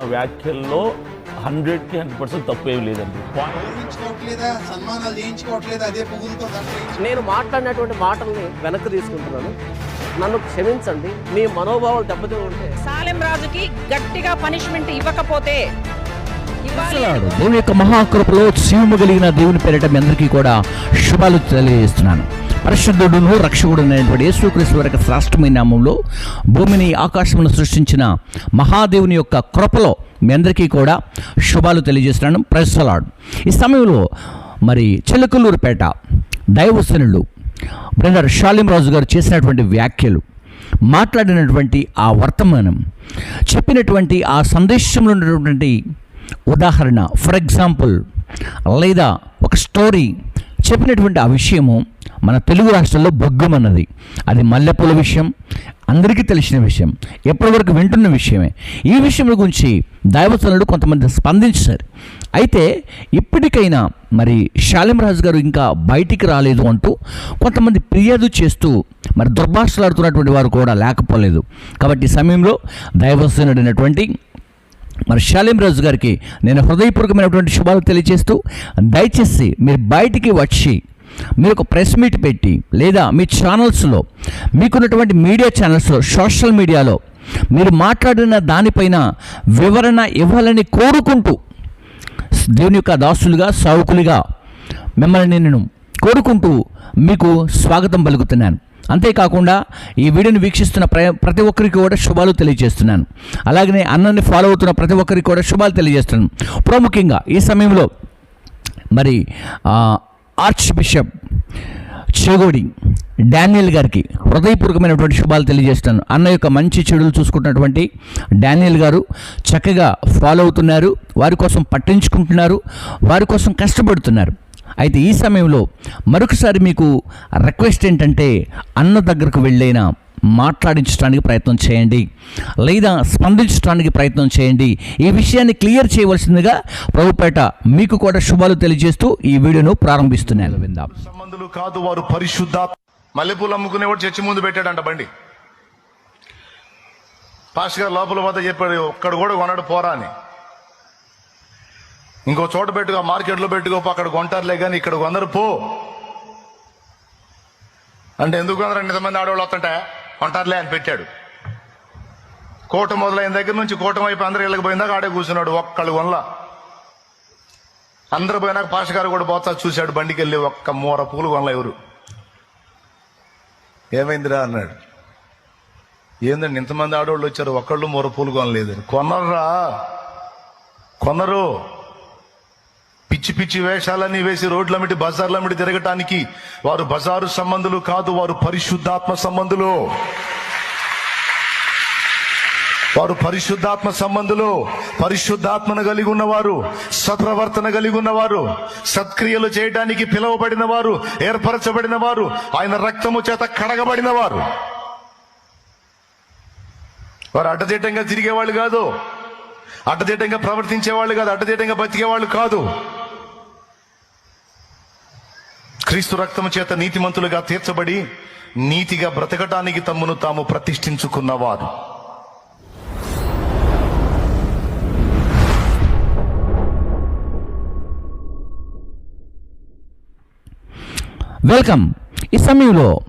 వ్యాఖ్యల్లో హండ్రెడ్కి hundred percent తప్పు ఏం లేదండి సన్మానాలు చేయించుకోవట్లేదా? అదే నేను మాట్లాడినటువంటి మాటల్ని వెనక్కి తీసుకుంటున్నాను. నన్ను క్షమించండి మీ మనోభావాలు దెబ్బతిని ఉంటే సాలెం రాజుకి గట్టిగా పనిష్మెంట్ ఇవ్వకపోతే దేవుని యొక్క మహాకృపలో శివము కలిగిన దేవుని పేరిట మీ అందరికీ కూడా శుభాలు తెలియజేస్తున్నాను. పరిశుద్ధుడును రక్షకుడు అయినటువంటి యేసుక్రీస్తు వారి శ్రాష్టమైన నామంలో భూమిని ఆకాశమును సృష్టించిన మహాదేవుని యొక్క కృపలో మీ అందరికీ కూడా శుభాలు తెలియజేస్తున్నాను. ప్రశ్నలాడు ఈ సమయంలో మరి చిలకలూరుపేట దైవసనులు బ్రదర్ షాలిం రాజు గారు చేసినటువంటి వ్యాఖ్యలు మాట్లాడినటువంటి ఆ వర్తమానం చెప్పినటువంటి ఆ సందేశంలో ఉన్నటువంటి ఉదాహరణ ఫర్ ఎగ్జాంపుల్ లేదా ఒక స్టోరీ చెప్పినటువంటి ఆ విషయము మన తెలుగు రాష్ట్రాల్లో బొగ్గుమన్నది అది మల్లెపూల విషయం అందరికీ తెలిసిన విషయం ఎప్పటివరకు వింటున్న విషయమే. ఈ విషయం గురించి దైవతనుడు కొంతమంది స్పందించారు. అయితే ఇప్పటికైనా మరి శాలింరాజు గారు ఇంకా బయటికి రాలేదు అంటూ కొంతమంది ఫిర్యాదు చేస్తూ మరి దుర్భాషలాడుతున్నటువంటి వారు కూడా లేకపోలేదు. కాబట్టి సమయంలో దైవసేనుడైనటువంటి మరి షాలిం రాజు గారికి నేను హృదయపూర్వకమైనటువంటి శుభాలు తెలియజేస్తూ దయచేసి మీరు బయటికి వచ్చి మీరు ఒక ప్రెస్ మీట్ పెట్టి లేదా మీ ఛానల్స్లో మీకున్నటువంటి మీడియా ఛానల్స్లో సోషల్ మీడియాలో మీరు మాట్లాడిన దానిపైన వివరణ ఇవ్వాలని కోరుకుంటూ దేవుని యొక్క దాసులుగా సావుకులుగా మిమ్మల్ని నేను కోరుకుంటూ మీకు స్వాగతం పలుకుతున్నాను. అంతేకాకుండా ఈ వీడియోని వీక్షిస్తున్న ప్ర ప్రతి ఒక్కరికి కూడా శుభాలు తెలియజేస్తున్నాను. అలాగనే అన్నని ఫాలో అవుతున్న ప్రతి ఒక్కరికి కూడా శుభాలు తెలియజేస్తున్నాను. ప్రాముఖ్యంగా ఈ సమయంలో మరి ఆర్చ్ బిషప్ చెగోడి డానియల్ గారికి హృదయపూర్వకమైనటువంటి శుభాలు తెలియజేస్తాను అన్న యొక్క మంచి చెడులు చూసుకుంటున్నటువంటి డానియల్ గారు చక్కగా ఫాలో అవుతున్నారు. వారి కోసం పట్టించుకుంటున్నారు. వారి కోసం కష్టపడుతున్నారు. అయితే ఈ సమయంలో మరొకసారి మీకు రిక్వెస్ట్ ఏంటంటే అన్న దగ్గరకు వెళ్ళైనా మాట్లాడించడానికి ప్రయత్నం చేయండి. లేదా స్పందించడానికి ప్రయత్నం చేయండి. ఈ విషయాన్ని క్లియర్ చేయవలసిందిగా ప్రభుపేట మీకు కూడా శుభాలు తెలియజేస్తూ ఈ వీడియోను ప్రారంభిస్తున్నాను. విందాం సంబంధులు కాదు వారు పరిశుద్ధ మల్లెపూలు అమ్ముకునేవాడు చర్చి ముందు పెట్టాడంట బండి. పాస్ గారు లోపల పోతే చెప్పాడు ఒక్కడు కూడా కొనడు పోరా అని. ఇంకో చోట పెట్టుకో మార్కెట్లో పెట్టుకోపో అక్కడ కొంటారులే కానీ ఇక్కడ కొందరు పో. అంటే ఎందుకు కొందరు? ఇంతమంది ఆడవాళ్ళు వస్తుంటే కొంటారులే అని పెట్టాడు. కోట మొదలైన దగ్గర నుంచి కోటం వైపు అందరు ఇళ్ళకి పోయిందాక ఆడే కూర్చున్నాడు ఒక్కళ్ళు కొనలా. అందరు పోయినాక పాష గారు కూడా పోతా చూశాడు బండికి వెళ్ళి ఒక్క మూర పూలు కొనలే ఎవరు. ఏమైందిరా అన్నాడు. ఏందండి ఇంతమంది ఆడవాళ్ళు వచ్చారు ఒక్కళ్ళు మూర పూలు కొనలేదు. కొనర్రా. కొనరు. పిచ్చి పిచ్చి వేషాలన్నీ వేసి రోడ్లమిటి బజార్లమిటి తిరగటానికి వారు బజారు సంబంధులు కాదు వారు పరిశుద్ధాత్మ సంబంధులు. వారు పరిశుద్ధాత్మ సంబంధులు పరిశుద్ధాత్మను కలిగి ఉన్నవారు సత్ప్రవర్తన కలిగి ఉన్నవారు సత్క్రియలు చేయడానికి పిలువబడిన వారు ఏర్పరచబడిన వారు ఆయన రక్తము చేత కడగబడిన వారు. వారు అడ్డదిడ్డంగా తిరిగేవాళ్ళు కాదు అడ్డదిడ్డంగా ప్రవర్తించేవాళ్ళు కాదు అడ్డదిడ్డంగా బతికేవాళ్ళు కాదు. క్రీస్తు రక్తము చేత నీతిమంతులుగా తీర్చబడి నీతిగా బ్రతకటానికి తమ్మును తాము ప్రతిష్ఠించుకున్నవారు వెల్కమ్. ఈ సమయంలో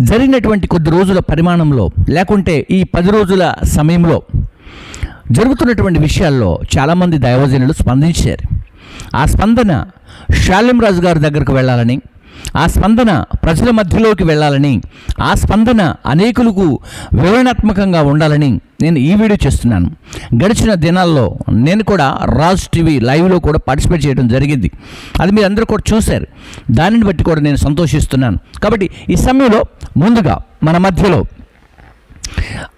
జరిగినటువంటి కొద్ది రోజుల పరిమాణంలో లేకుంటే ఈ పది రోజుల సమయంలో జరుగుతున్నటువంటి విషయాల్లో చాలామంది దైవజనులు స్పందించారు. ఆ స్పందన షాలిం రాజు గారి దగ్గరకు వెళ్ళాలని ఆ స్పందన ప్రజల మధ్యలోకి వెళ్ళాలని ఆ స్పందన అనేకులకు వివరణాత్మకంగా ఉండాలని నేను ఈ వీడియో చేస్తున్నాను. గడిచిన దినాల్లో నేను కూడా రాజ్ టీవీ లైవ్లో కూడా పార్టిసిపేట్ చేయడం జరిగింది. అది మీరు అందరూ కూడా చూశారు. దానిని బట్టి కూడా నేను సంతోషిస్తున్నాను. కాబట్టి ఈ సమయంలో ముందుగా మన మధ్యలో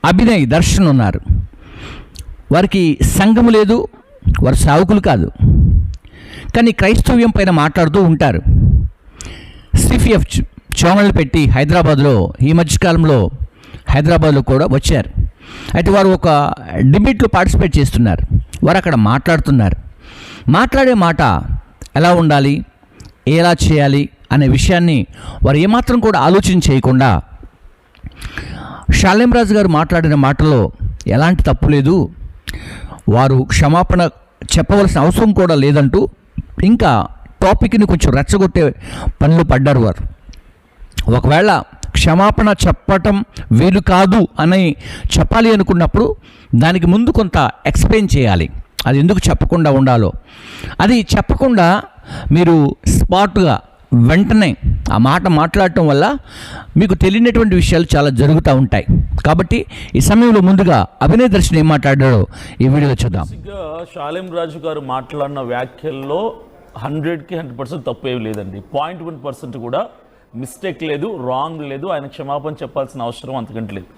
అభినయ్ దర్శన్ ఉన్నారు. వారికి సంఘము లేదు వారు సావుకులు కాదు. కానీ క్రైస్తవ్యం పైన మాట్లాడుతూ ఉంటారు. సిఫిఎఫ్ చోమలు పెట్టి హైదరాబాద్లో ఈ మధ్యకాలంలో హైదరాబాద్లో కూడా వచ్చారు. అయితే వారు ఒక డిబేట్లో పార్టిసిపేట్ చేస్తున్నారు. వారు అక్కడ మాట్లాడుతున్నారు. మాట్లాడే మాట ఎలా ఉండాలి? ఎలా చేయాలి? అనే విషయాన్ని వారు ఏమాత్రం కూడా ఆలోచన చేయకుండా రాజు గారు మాట్లాడిన మాటలో ఎలాంటి తప్పు లేదు. వారు క్షమాపణ చెప్పవలసిన అవసరం కూడా లేదంటూ ఇంకా టాపిక్ని కొంచెం రెచ్చగొట్టే పనులు పడ్డారు వారు. ఒకవేళ క్షమాపణ చెప్పటం వీలు కాదు అని చెప్పాలి అనుకున్నప్పుడు దానికి ముందు కొంత ఎక్స్ప్లెయిన్ చేయాలి. అది ఎందుకు చెప్పకుండా ఉండాలో. అది చెప్పకుండా మీరు స్పాట్గా వెంటనే ఆ మాట మాట్లాడటం వల్ల మీకు తెలియనటువంటి విషయాలు చాలా జరుగుతూ ఉంటాయి. కాబట్టి ఈ సమయంలో ముందుగా అభినయ దర్శన్ ఏం మాట్లాడాడో ఈ వీడియో చూద్దాం. షాలేం రాజు గారు మాట్లాడిన వ్యాఖ్యల్లో హండ్రెడ్కి హండ్రెడ్ పర్సెంట్ తప్పు ఏమి లేదండి. పాయింట్ వన్ పర్సెంట్ కూడా మిస్టేక్ లేదు రాంగ్ లేదు ఆయన క్షమాపణ చెప్పాల్సిన అవసరం అంతకంటే లేదు.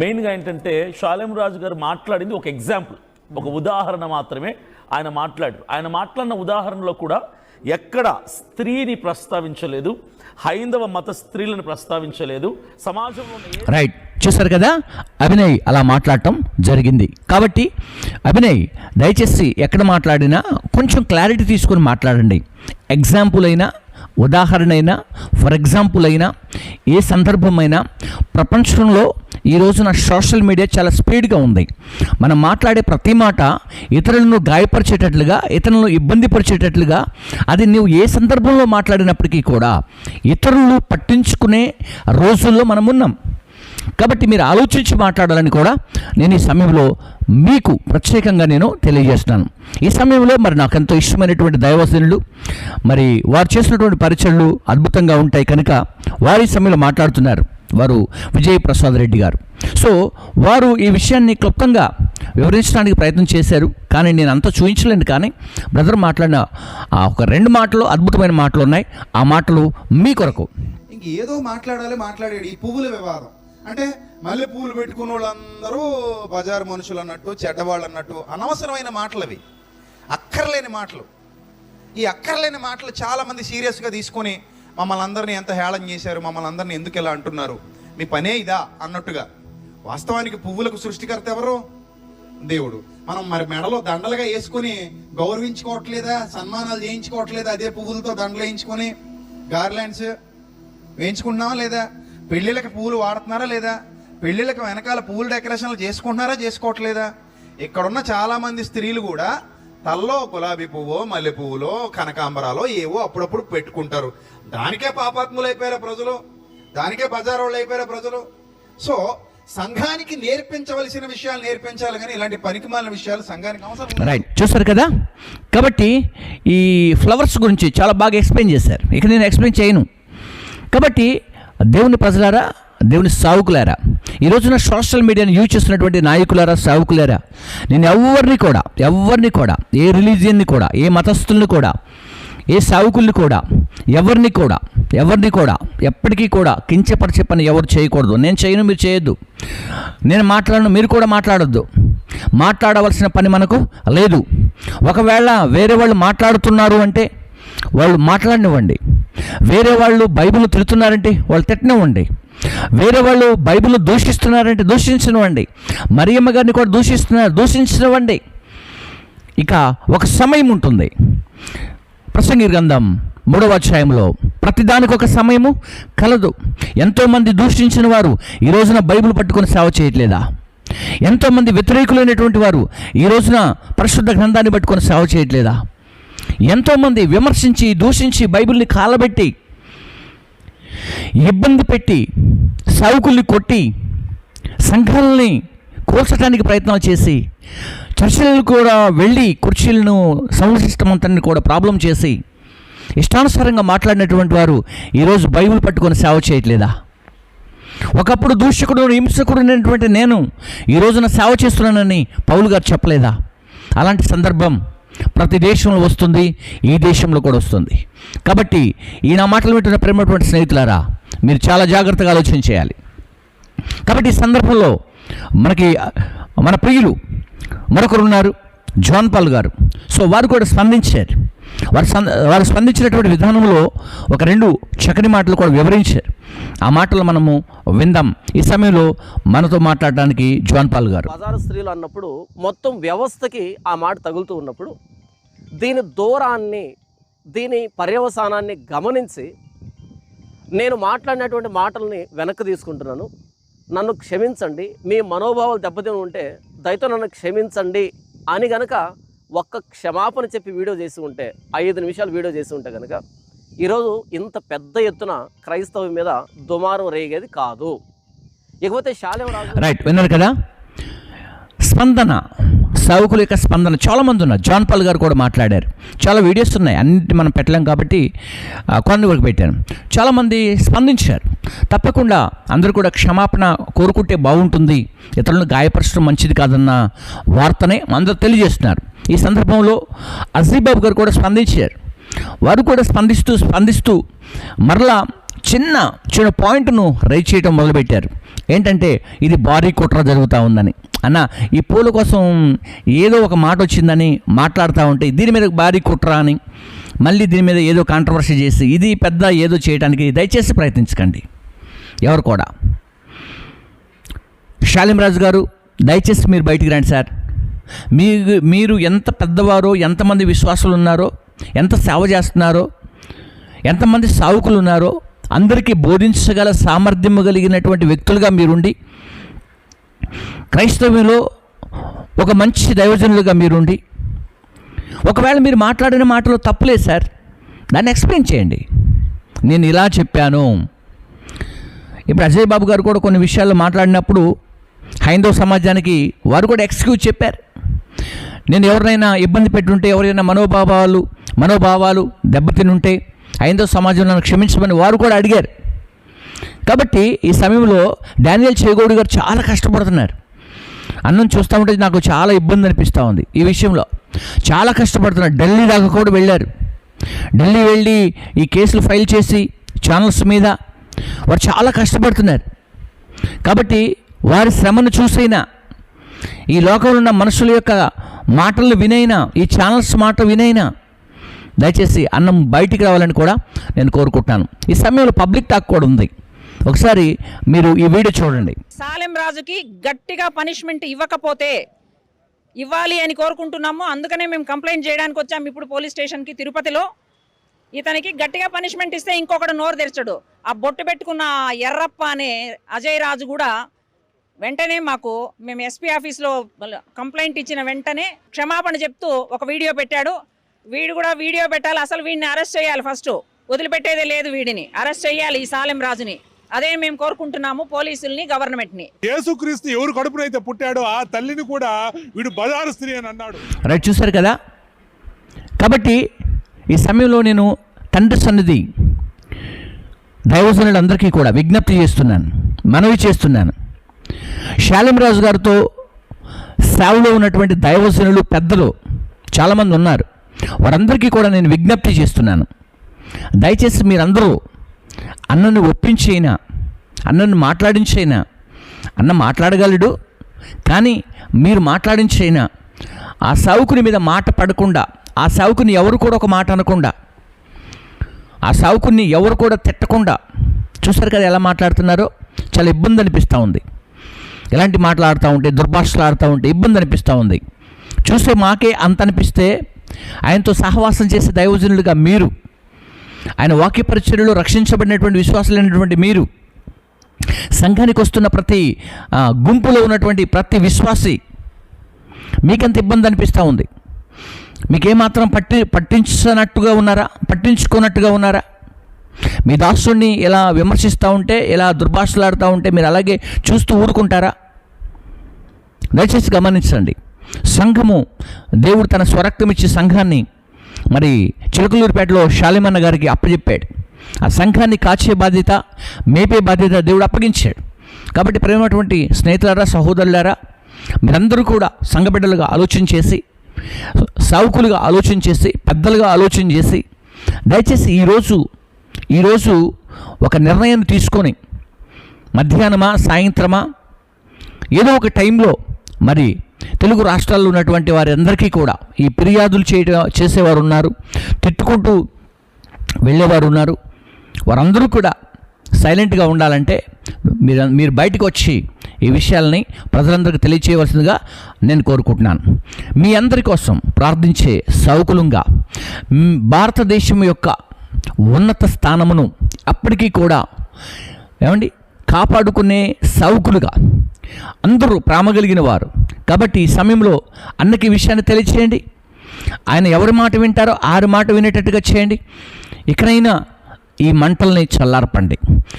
మెయిన్గా ఏంటంటే షాలేం రాజు గారు మాట్లాడింది ఒక ఎగ్జాంపుల్ ఒక ఉదాహరణ మాత్రమే ఆయన మాట్లాడారు. ఆయన మాట్లాడిన ఉదాహరణలో కూడా ఎక్కడ స్త్రీని ప్రస్తావించలేదు హైందవ మత స్త్రీలను ప్రస్తావించలేదు సమాజంలో రైట్ చూసారు కదా? అభినయ్ అలా మాట్లాడటం జరిగింది. కాబట్టి అభినయ్ దయచేసి ఎక్కడ మాట్లాడినా కొంచెం క్లారిటీ తీసుకొని మాట్లాడండి. ఎగ్జాంపుల్ అయినా ఉదాహరణ అయినా ఫర్ ఎగ్జాంపుల్ అయినా ఏ సందర్భమైనా ప్రపంచంలో ఈ రోజున సోషల్ మీడియా చాలా స్పీడ్గా ఉంది. మనం మాట్లాడే ప్రతి మాట ఇతరులను గాయపరిచేటట్లుగా ఇతరులను ఇబ్బంది పరిచేటట్లుగా అది నువ్వు ఏ సందర్భంలో మాట్లాడినప్పటికీ కూడా ఇతరులు పట్టించుకునే రోజుల్లో మనం ఉన్నాం. కాబట్టి మీరు ఆలోచించి మాట్లాడాలని కూడా నేను ఈ సమయంలో మీకు ప్రత్యేకంగా నేను తెలియజేస్తున్నాను. ఈ సమయంలో మరి నాకు ఎంతో ఇష్టమైనటువంటి దైవజనులు మరి వారు చేసినటువంటి పరిచయలు అద్భుతంగా ఉంటాయి కనుక వారి సమయంలో మాట్లాడుతున్నారు. వారు విజయప్రసాద్ రెడ్డి గారు. సో వారు ఈ విషయాన్ని క్లుప్తంగా వివరించడానికి ప్రయత్నం చేశారు. కానీ నేను అంత చూపించలేను కానీ బ్రదర్ మాట్లాడిన ఆ ఒక రెండు మాటలు అద్భుతమైన మాటలు ఉన్నాయి. ఆ మాటలు మీ కొరకు. ఇంకేదో మాట్లాడాలి మాట్లాడాడు. ఈ పువ్వుల వివాదం. అంటే మల్లె పూలు పెట్టుకున్న వాళ్ళందరూ బజారు మనుషులు అన్నట్టు చెడ్డవాళ్ళు అన్నట్టు అనవసరమైన మాటలు అవి అక్కర్లేని మాటలు. ఈ అక్కర్లేని మాటలు చాలామంది సీరియస్గా తీసుకొని మమ్మల్ని అందరినీ ఎంత హేళన చేశారు మమ్మల్ని అందరినీ ఎందుకు ఇలా అంటున్నారు? మీ పనే ఇదా అన్నట్టుగా. వాస్తవానికి పువ్వులకు సృష్టికర్త ఎవరు? దేవుడు. మనం మరి మెడలో దండలుగా వేసుకొని గౌరవించుకోవట్లేదా? సన్మానాలు చేయించుకోవట్లేదా? అదే పువ్వులతో దండలు వేయించుకొని గార్లాండ్స్ వేయించుకుంటున్నావా లేదా? పెళ్ళిళ్ళకి పువ్వులు వాడుతున్నారా లేదా? పెళ్ళిళ్ళకి వెనకాల పువ్వుల డెకరేషన్లు చేసుకుంటున్నారా చేసుకోవట్లేదా? ఇక్కడున్న చాలామంది స్త్రీలు కూడా తల్లో గులాబీ పువ్వో మల్లె పువ్వులో కనకాంబరాలో ఏవో అప్పుడప్పుడు పెట్టుకుంటారు. దానికే పాపాత్ములు అయిపోయారు ప్రజలు. దానికే బజార్ వాళ్ళు అయిపోయారు ప్రజలు. సో సంఘానికి నేర్పించవలసిన విషయాలు నేర్పించాలి కానీ ఇలాంటి పనికిమాలిన విషయాలు సంఘానికి అవసరం లేదు. రైట్ చూసారు కదా? కాబట్టి ఈ ఫ్లవర్స్ గురించి చాలా బాగా ఎక్స్ప్లెయిన్ చేశారు. ఇక నేను ఎక్స్ప్లెయిన్ చేయను. కాబట్టి దేవుని ప్రజలారా దేవుని సావుకులారా? ఈ రోజున సోషల్ మీడియాని యూజ్ చేస్తున్నటువంటి నాయకులారా సావుకులారా? నేను ఎవరిని కూడా ఎవరిని కూడా ఏ రిలీజియన్ని కూడా ఏ మతస్థుల్ని కూడా ఏ సావుకుల్ని కూడా ఎవరిని కూడా ఎవరిని కూడా ఎప్పటికీ కూడా కించపరిచే పని ఎవరు చేయకూడదు. నేను చేయను మీరు చేయొద్దు. నేను మాట్లాడను మీరు కూడా మాట్లాడొద్దు. మాట్లాడవలసిన పని మనకు లేదు. ఒకవేళ వేరే వాళ్ళు మాట్లాడుతున్నారు అంటే వాళ్ళు మాట్లాడినివ్వండి. వేరే వాళ్ళు బైబిల్ తిడుతున్నారంటే వాళ్ళు తిట్టనివ్వండి. వేరే వాళ్ళు బైబిల్ దూషిస్తున్నారంటే దూషించనివ్వండి. మరియమ్మ గారిని కూడా దూషిస్తున్నారు దూషించనివ్వండి. ఇక ఒక సమయం ఉంటుంది. ప్రసంగి గ్రంథం మూడవ అధ్యాయంలో ప్రతిదానికి ఒక సమయము కలదు. ఎంతోమంది దూషించిన వారు ఈ రోజున బైబిల్ పట్టుకొని సేవ చేయట్లేదా? ఎంతోమంది వ్యతిరేకులైనటువంటి వారు ఈ రోజున పరిశుద్ధ గ్రంథాన్ని పట్టుకొని సేవ చేయట్లేదా? ఎంతోమంది విమర్శించి దూషించి బైబిల్ని కాలబెట్టి ఇబ్బంది పెట్టి సావుకుల్ని కొట్టి సంఘాలని కూల్చడానికి ప్రయత్నాలు చేసి చర్చలను కూడా వెళ్ళి కుర్చీలను సౌండ్ సిస్టమ్ అంతని కూడా ప్రాబ్లం చేసి ఇష్టానుసారంగా మాట్లాడినటువంటి వారు ఈరోజు బైబిల్ పట్టుకొని సేవ చేయట్లేదా? ఒకప్పుడు దూషకుడు హింసకుడు అయినటువంటి నేను ఈ రోజున సేవ చేస్తున్నానని పౌలు గారు చెప్పలేదా? అలాంటి సందర్భం ప్రతి దేశంలో వస్తుంది ఈ దేశంలో కూడా వస్తుంది. కాబట్టి ఈ నా మాటలు వింటున్న ప్రేమటువంటి స్నేహితులారా మీరు చాలా జాగ్రత్తగా ఆలోచన చేయాలి. కాబట్టి ఈ సందర్భంలో మనకి మన ప్రియులు మరొకరు ఉన్నారు జాన్ పాల్ గారు. సో వారు కూడా స్పందించారు. వారు స్పంద వారు స్పందించినటువంటి విధానంలో ఒక రెండు చక్కని మాటలు కూడా వివరించారు. ఆ మాటలు మనము విందాం. ఈ సమయంలో మనతో మాట్లాడడానికి జాన్ పాల్ గారు. బజారు స్త్రీలు అన్నప్పుడు మొత్తం వ్యవస్థకి ఆ మాట తగులుతూ ఉన్నప్పుడు దీని దూరాన్ని దీని పర్యవసానాన్ని గమనించి నేను మాట్లాడినటువంటి మాటల్ని వెనక్కి తీసుకుంటున్నాను. నన్ను క్షమించండి మీ మనోభావాలు దెబ్బతిని ఉంటే దయతో నన్ను క్షమించండి అని గనక ఒక్క క్షమాపణ చెప్పి వీడియో చేసి ఉంటే ఐదు నిమిషాలు వీడియో చేసి ఉంటే కనుక ఈరోజు ఇంత పెద్ద ఎత్తున క్రైస్తవం మీద దుమారం రేగేది కాదు. ఇకపోతే శాలేం రైట్ విన్నారు కదా? స్పందన సౌకుల యొక్క స్పందన. చాలామంది ఉన్నారు. జాన్ పాల్ గారు కూడా మాట్లాడారు. చాలా వీడియోస్ ఉన్నాయి. అన్నింటి మనం పెట్టలేం కాబట్టి కొన్ని వరకు పెట్టాను. చాలామంది స్పందించారు. తప్పకుండా అందరూ కూడా క్షమాపణ కోరుకుంటే బాగుంటుంది. ఇతరులను గాయపరచడం మంచిది కాదన్న వార్తనే అందరూ తెలియజేస్తున్నారు. ఈ సందర్భంలో అజీబాబు గారు కూడా స్పందించారు. వారు కూడా స్పందిస్తూ స్పందిస్తూ మరలా చిన్న చిన్న పాయింట్ను రైజ్ చేయడం మొదలుపెట్టారు. ఏంటంటే ఇది భారీ కుట్ర జరుగుతూ ఉందని. అన్న ఈ పూల కోసం ఏదో ఒక మాట వచ్చిందని మాట్లాడుతూ ఉంటే దీని మీద భారీ కుట్ర అని మళ్ళీ దీని మీద ఏదో కాంట్రవర్సీ చేసి ఇది పెద్ద ఏదో చేయడానికి దయచేసి ప్రయత్నించకండి. ఎవరు కూడా. శాలింరాజు గారు దయచేసి మీరు బయటికి రండి సార్. మీ మీరు ఎంత పెద్దవారో ఎంతమంది విశ్వాసులు ఉన్నారో ఎంత సేవ చేస్తున్నారో ఎంతమంది సావుకులు ఉన్నారో అందరికీ బోధించగల సామర్థ్యము కలిగినటువంటి వ్యక్తులుగా మీరుండి క్రైస్తవ్యంలో ఒక మంచి దైవజనులుగా మీరుండి ఒకవేళ మీరు మాట్లాడిన మాటలో తప్పులేదు సార్ దాన్ని ఎక్స్ప్లెయిన్ చేయండి. నేను ఇలా చెప్పాను. ఇప్పుడు అజయ్ బాబు గారు కూడా కొన్ని విషయాల్లో మాట్లాడినప్పుడు హైందవ సమాజానికి వారు కూడా ఎక్స్క్యూజ్ చెప్పారు. నేను ఎవరినైనా ఇబ్బంది పెట్టుంటే ఎవరైనా మనోభావాలు మనోభావాలు దెబ్బతినుంటే హైందవ సమాజంలో నన్ను క్షమించమని వారు కూడా అడిగారు. కాబట్టి ఈ సమయంలో డానియల్ చేగోడు గారు చాలా కష్టపడుతున్నారు. అన్నం చూస్తూ ఉంటే నాకు చాలా ఇబ్బంది అనిపిస్తూ ఉంది ఈ విషయంలో. చాలా కష్టపడుతున్నారు. ఢిల్లీ దాకా కూడా వెళ్ళారు. ఢిల్లీ వెళ్ళి ఈ కేసులు ఫైల్ చేసి ఛానల్స్ మీద వారు చాలా కష్టపడుతున్నారు. కాబట్టి వారి శ్రమను చూసైనా ఈ లోకంలో ఉన్న మనుషుల యొక్క మాటలు వినైనా ఈ ఛానల్స్ మాట వినైనా దయచేసి అన్నం బయటికి రావాలని కూడా నేను కోరుకుంటున్నాను. ఈ సమయంలో పబ్లిక్ టాక్ కూడా ఉంది. ఒకసారి మీరు ఈ వీడియో చూడండి. సాలెం రాజుకి గట్టిగా పనిష్మెంట్ ఇవ్వకపోతే ఇవ్వాలి అని కోరుకుంటున్నాము. అందుకనే మేము కంప్లైంట్ చేయడానికి వచ్చాము ఇప్పుడు పోలీస్ స్టేషన్కి తిరుపతిలో. ఇతనికి గట్టిగా పనిష్మెంట్ ఇస్తే ఇంకొకడు నోరు తెరచడు. ఆ బొట్టు పెట్టుకున్న ఎర్రప్ప అనే అజయ్ రాజు కూడా వెంటనే మాకు మేము ఎస్పీ ఆఫీస్లో కంప్లైంట్ ఇచ్చిన వెంటనే క్షమాపణ చెప్తూ ఒక వీడియో పెట్టాడు. వీడు కూడా వీడియో పెట్టాలి అసలు వీడిని అరెస్ట్ చేయాలి ఫస్ట్ వదిలిపెట్టేదే లేదు వీడిని. అరెస్ట్ చేయాలి ఈ సాలెం రాజుని. అదే మేము కోరుకుంటున్నాము పోలీసుల్ని గవర్నమెంట్ని యేసుక్రీస్తు ఎవరు కడుపునైతే పుట్టాడో ఆ తల్లిని కూడా వీడు బజారు స్త్రీ అని అన్నాడు. రైట్ చూశారు కదా? కాబట్టి ఈ సమయంలో నేను తండ్రి సన్నిధి దైవజనులందరికీ కూడా విజ్ఞప్తి చేస్తున్నాను మనవి చేస్తున్నాను. శాలింరాజు గారితో సేవలో ఉన్నటువంటి దైవజనులు పెద్దలు చాలామంది ఉన్నారు. వారందరికీ కూడా నేను విజ్ఞప్తి చేస్తున్నాను. దయచేసి మీరందరూ అన్నను ఒప్పించైనా అన్నను మాట్లాడించైనా అన్న మాట్లాడగలడు కానీ మీరు మాట్లాడించైనా ఆ సావుకుని మీద మాట పడకుండా ఆ సావుకుని ఎవరు కూడా ఒక మాట అనకుండా ఆ సావుకుని ఎవరు కూడా తిట్టకుండా చూసారు కదా ఎలా మాట్లాడుతున్నారో? చాలా ఇబ్బంది అనిపిస్తూ ఉంది. ఇలాంటి మాట్లాడుతూ ఉంటే దుర్భాషలు ఆడుతూ ఉంటే ఇబ్బంది అనిపిస్తూ ఉంది. చూస్తే మాకే అంత అనిపిస్తే ఆయనతో సహవాసం చేసే దైవజనులుగా మీరు ఆయన వాక్య పరిచర్యలో రక్షించబడినటువంటి విశ్వాసులైనటువంటి మీరు సంఘానికి వస్తున్న ప్రతి గుంపులో ఉన్నటువంటి ప్రతి విశ్వాసి మీకెంత ఇబ్బంది అనిపిస్తూ ఉంది. మీకేమాత్రం పట్టి పట్టించనట్టుగా ఉన్నారా? పట్టించుకున్నట్టుగా ఉన్నారా? మీ దాసుడిని ఇలా విమర్శిస్తూ ఉంటే ఇలా దుర్భాషలాడుతూ ఉంటే మీరు అలాగే చూస్తూ ఊరుకుంటారా? దయచేసి గమనించండి. సంఘము దేవుడు తన స్వరక్తం ఇచ్చి సంఘాన్ని మరి చిలకలూరుపేటలో షాలిమన్న గారికి అప్పచెప్పాడు ఆ సంఘాన్ని కాచే బాధ్యత మేపే బాధ్యత దేవుడు అప్పగించాడు. కాబట్టి ప్రేమటువంటి స్నేహితులారా సహోదరులారా మీరందరూ కూడా సంఘబిడ్డలుగా ఆలోచన చేసి సావుకులుగా ఆలోచన చేసి పెద్దలుగా ఆలోచన చేసి దయచేసి ఈరోజు ఈరోజు ఒక నిర్ణయం తీసుకొని మధ్యాహ్నమా సాయంత్రమా ఏదో ఒక టైంలో మరి తెలుగు రాష్ట్రాల్లో ఉన్నటువంటి వారందరికీ కూడా ఈ ఫిర్యాదులు చేయట చేసేవారు ఉన్నారు తిట్టుకుంటూ వెళ్ళేవారు ఉన్నారు వారందరూ కూడా సైలెంట్గా ఉండాలంటే మీరు మీరు బయటకు వచ్చి ఈ విషయాలని ప్రజలందరికీ తెలియచేయవలసిందిగా నేను కోరుకుంటున్నాను. మీ అందరి కోసం ప్రార్థించే సౌకులంగా భారతదేశం యొక్క ఉన్నత స్థానమును అప్పటికీ కూడా ఏమండి? కాపాడుకునే సౌకులుగా అందరూ ప్రేమగలిగిన వారు. కాబట్టి ఈ సమయంలో అన్నకి విషయాన్ని తెలియచేయండి. ఆయన ఎవరి మాట వింటారో ఆరు మాట వినేటట్టుగా చేయండి. ఇకనైనా ఈ మంటల్ని చల్లార్పండి.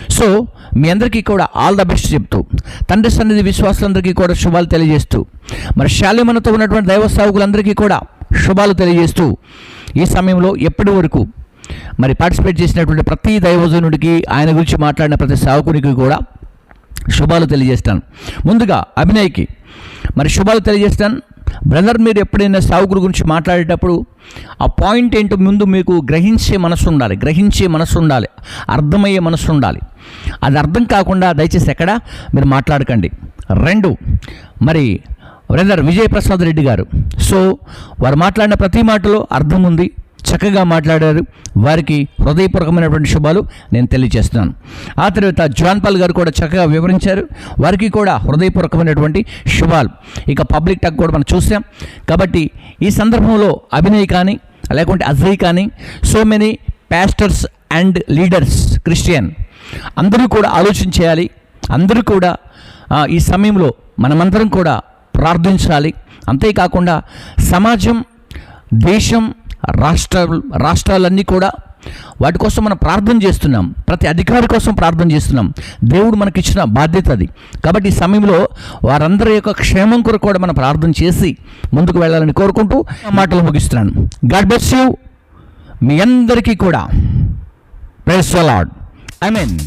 సో మీ అందరికీ కూడా ఆల్ ద బెస్ట్ చెప్తూ తండ్రి సన్నిధి విశ్వాసులందరికీ కూడా శుభాలు తెలియజేస్తూ మరి శాలిమనతో ఉన్నటువంటి దైవ సావుకులందరికీ కూడా శుభాలు తెలియజేస్తూ ఈ సమయంలో ఎప్పటి వరకు మరి పార్టిసిపేట్ చేసినటువంటి ప్రతి దైవజనుడికి ఆయన గురించి మాట్లాడిన ప్రతి సావుకునికి కూడా శుభాలు తెలియజేస్తాను. ముందుగా అభినయ్కి. మరి శుభాలు తెలియజేస్తాను. బ్రదర్ మీరు ఎప్పుడైనా సావుకుల గురించి మాట్లాడేటప్పుడు ఆ పాయింట్ ఏంటో ముందు మీకు గ్రహించే మనసు ఉండాలి గ్రహించే మనసు ఉండాలి అర్థమయ్యే మనసు ఉండాలి. అది అర్థం కాకుండా దయచేసి ఎక్కడ మీరు మాట్లాడకండి. రెండు మరి బ్రదర్ విజయప్రసాద్ రెడ్డి గారు. సో వారు మాట్లాడిన ప్రతి మాటలో అర్థం ఉంది చక్కగా మాట్లాడారు. వారికి హృదయపూర్వకమైనటువంటి శుభాలు నేను తెలియజేస్తున్నాను. ఆ తర్వాత జాన్ పాల్ గారు కూడా చక్కగా వివరించారు. వారికి కూడా హృదయపూర్వకమైనటువంటి శుభాలు. ఇక పబ్లిక్ టక్ కూడా మనం చూసాం. కాబట్టి ఈ సందర్భంలో అభినయ్ కానీ లేకుంటే అజయ్ కానీ so many pastors and leaders Christian. అందరూ కూడా ఆలోచన చేయాలి. అందరూ కూడా ఈ సమయంలో మనమందరం కూడా ప్రార్థించాలి. అంతేకాకుండా సమాజం దేశం రాష్ట్ర రాష్ట్రాలన్నీ కూడా వాటి కోసం మనం ప్రార్థన చేస్తున్నాం. ప్రతి అధికారి కోసం ప్రార్థన చేస్తున్నాం. దేవుడు మనకి ఇచ్చిన బాధ్యత అది. కాబట్టి ఈ సమయంలో వారందరి యొక్క క్షేమం కొరకు కూడా మనం ప్రార్థన చేసి ముందుకు వెళ్ళాలని కోరుకుంటూ మాటలు ముగిస్తున్నాను. గాడ్ బ్లెస్ యూ మీ అందరికీ కూడా. Price lord I mean